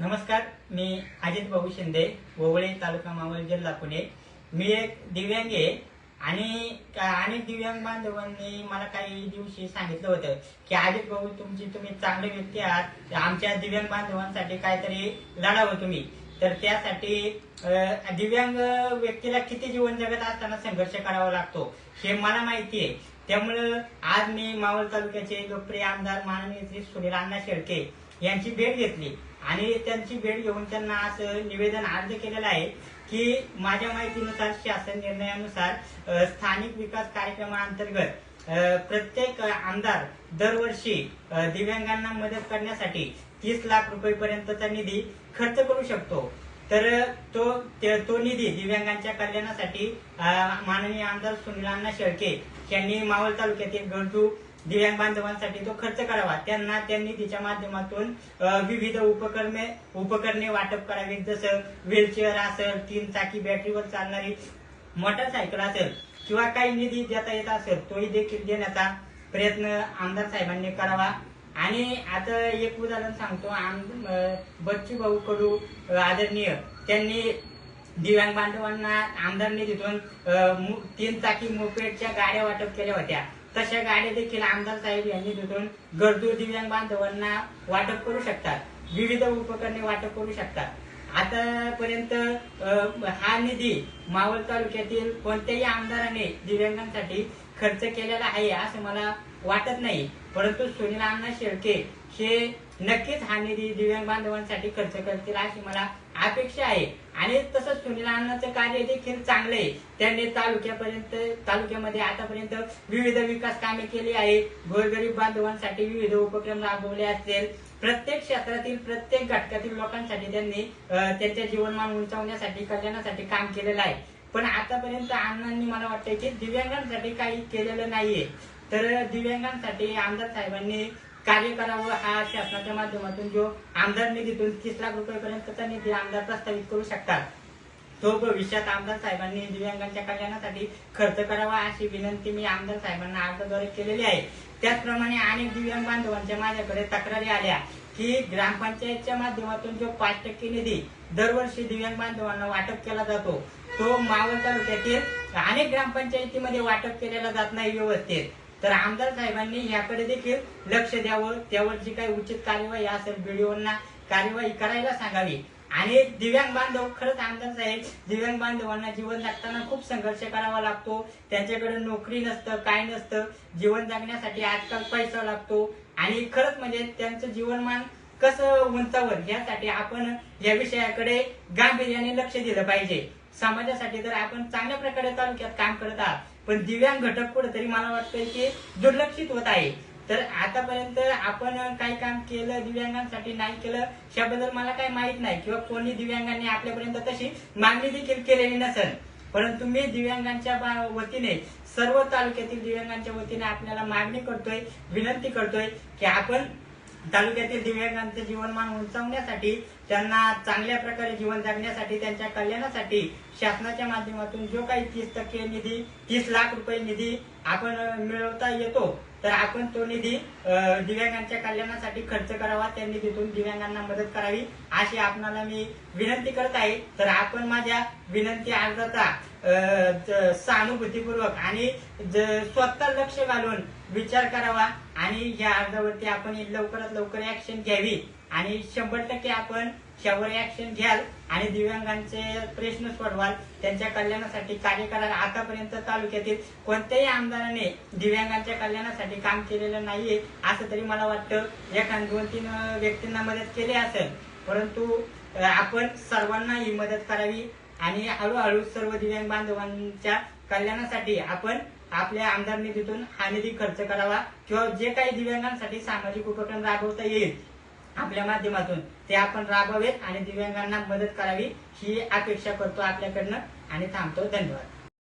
नमस्कार मी अजित भाऊ शिंदे ओवळे तालुका मावळ जिल्हा पुणे. मी एक दिव्यांग आहे आणि का- अनेक दिव्यांग बांधवांनी मला काही दिवशी सांगितलं होतं की अजित भाऊ तुमची तुम्ही चांगले व्यक्ती आहात. आमच्या दिव्यांग बांधवांसाठी काहीतरी लढावं तुम्ही. तर त्यासाठी दिव्यांग व्यक्तीला किती जीवन जगत असताना संघर्ष करावा लागतो हे मला माहिती आहे. त्यामुळं आज मी मावळ तालुक्याचे लोकप्रिय आमदार माननीय श्री सुनील अण्णा शेळके यांची भेट घेतली. आणि त्यांची भेट घेऊन त्यांना असं निवेदन अर्ज केलेलं आहे की माझ्या माहितीनुसार शासन निर्णयानुसार स्थानिक विकास कार्यक्रमाअंतर्गत प्रत्येक आमदार दरवर्षी दिव्यांगांना मदत करण्यासाठी तीस लाख रुपयेपर्यंतचा निधी खर्च करू शकतो. तर तो तो निधी दिव्यांगांच्या कल्याणासाठी माननीय आमदार सुनीलांना शेळके यांनी मावळ तालुक्यातील गरजू दिव्यांग बांधवांसाठी तो खर्च करावा. त्यांना त्या निधीच्या माध्यमातून विविध उपकरणे उपकरणे वाटप करावीत. जसं व्हीलचेअर असेल तीन चाकी बॅटरीवर चालणारी मोटरसायकल असेल किंवा काही निधी देता येत असेल तोही देखील देण्याचा प्रयत्न आमदार साहेबांनी करावा. आणि आता एक उदाहरण सांगतो. आम बच्चू भाऊ कडू आदरणीय. त्यांनी दिव्यांग बांधवांना आमदार निधीतून मु- तीन चाकी मोपेडच्या गाड्या वाटप केल्या होत्या. तशा गाड्या देखील आमदार साहेब यांनी तिथून गरजू दिव्यांग बांधवांना वाटप करू शकतात. विविध उपकरणे वाटप करू शकतात. आतापर्यंत हा निधी मावळ तालुक्यातील कोणत्याही आमदाराने दिव्यांगांसाठी खर्च केलेला आहे असं मला वाटत नाही. परंतु सुनील अण्णा शेळके हे नक्कीच हा निधी दिव्यांग बांधवांसाठी खर्च करतील अशी मला अपेक्षा आहे. आणि तसंच सुनील अण्णाचं कार्य देखील चांगलं आहे. त्यांनी तालुक्यापर्यंत तालुक्यामध्ये आतापर्यंत विविध विकास कामे केली आहे गोरगरीब बांधवांसाठी विविध उपक्रम राबवले असतील. प्रत्येक क्षेत्रातील प्रत्येक घटकातील लोकांसाठी त्यांनी त्यांच्या जीवनमान उंचावण्यासाठी कल्याणासाठी काम केलेलं आहे. पण आतापर्यंत अण्णांनी मला वाटतं की दिव्यांगांसाठी काही केलेलं नाहीये. तर दिव्यांगांसाठी आमदार साहेबांनी कार्य करावं हा शासनाच्या माध्यमातून जो आमदार निधीतून तीस लाख रुपयेपर्यंतचा निधी आमदार प्रस्तावित करू शकतात. तो भविष्यात आमदार साहेबांनी दिव्यांगांच्या कल्याणासाठी खर्च करावा अशी विनंती मी आमदार साहेबांना अर्जाद्वारे केलेली आहे. त्याचप्रमाणे अनेक दिव्यांग बांधवांच्या माझ्याकडे तक्रारी आल्या की ग्रामपंचायतच्या माध्यमातून जो पाच टक्के निधी दरवर्षी दिव्यांग बांधवांना वाटप केला जातो तो मावळ तालुक्यातील अनेक ग्रामपंचायतीमध्ये वाटप केलेला जात नाही व्यवस्थित. तर आमदार साहेबांनी याकडे देखील लक्ष द्यावं. त्यावर जी काही उचित कार्यवाही असेल बीडीओंना कार्यवाही करायला सांगावी. आणि दिव्यांग बांधव खरंच आमदार साहेब दिव्यांग बांधवांना जीवन जगताना खूप संघर्ष करावा लागतो. त्यांच्याकडे नोकरी नसतं काय नसतं. जीवन जगण्यासाठी आजकाल पैसा लागतो. आणि खरंच म्हणजे त्यांचं जीवनमान कसं उंचावर यासाठी आपण या विषयाकडे गांभीर्याने लक्ष दिलं पाहिजे. समाजासाठी तर आपण चांगल्या प्रकारे तालुक्यात काम करत आहात. पण दिव्यांग घटक कुठेतरी मला वाटतंय की दुर्लक्षित होत आहे. तर आतापर्यंत आपण काही काम केलं दिव्यांगांसाठी नाही केलं याबद्दल मला काही माहीत नाही. किंवा कोणी दिव्यांगांनी आपल्यापर्यंत तशी मागणी देखील केलेली नसेल. परंतु मी दिव्यांगांच्या वतीने सर्व तालुक्यातील दिव्यांगांच्या वतीने आपल्याला मागणी करतोय विनंती करतोय की आपण तालुक्यातील दिव्यांगांचं जीवनमान उंचावण्यासाठी त्यांना चांगल्या प्रकारे जीवन जगण्यासाठी त्यांच्या कल्याणासाठी शासनाच्या माध्यमातून जो काही तीस टक्के निधी तीस लाख रुपये निधी आपण मिळवता येतो तर आपण तो निधी दिव्यांगांच्या कल्याणासाठी खर्च करावा त्या निधीतून दिव्यांगांना मदत करावी अशी आपणाला मी विनंती करत आहे. तर आपण माझ्या विनंती अर्जाचा सहानुभूतीपूर्वक आणि ज- स्वतः लक्ष घालून विचार करावा आणि या अर्जावरती आपण लवकरात लवकर ऍक्शन घ्यावी. आणि शंभर टक्के आपण त्यावर ऍक्शन घ्याल आणि दिव्यांगांचे प्रश्न सोडवाल. त्यांच्या कल्याणासाठी कार्य कराल. आतापर्यंत तालुक्यातील कोणत्याही आमदाराने दिव्यांगांच्या कल्याणासाठी काम केलेलं नाहीये असं तरी मला वाटतं. एखाद दोन तीन व्यक्तींना मदत केली असेल परंतु आपण सर्वांना ही मदत करावी. आणि हळूहळू सर्व दिव्यांग बांधवांच्या कल्याणासाठी आपण आपल्या आमदार निधीतून हा निधी खर्च करावा किंवा जे काही दिव्यांगांसाठी सामाजिक उपक्रम राबवता येईल आपल्या माध्यमातून ते आपण राबवेत आणि दिव्यांगांना मदत करावी ही अपेक्षा करतो आपल्याकडनं. आणि थांबतो. धन्यवाद.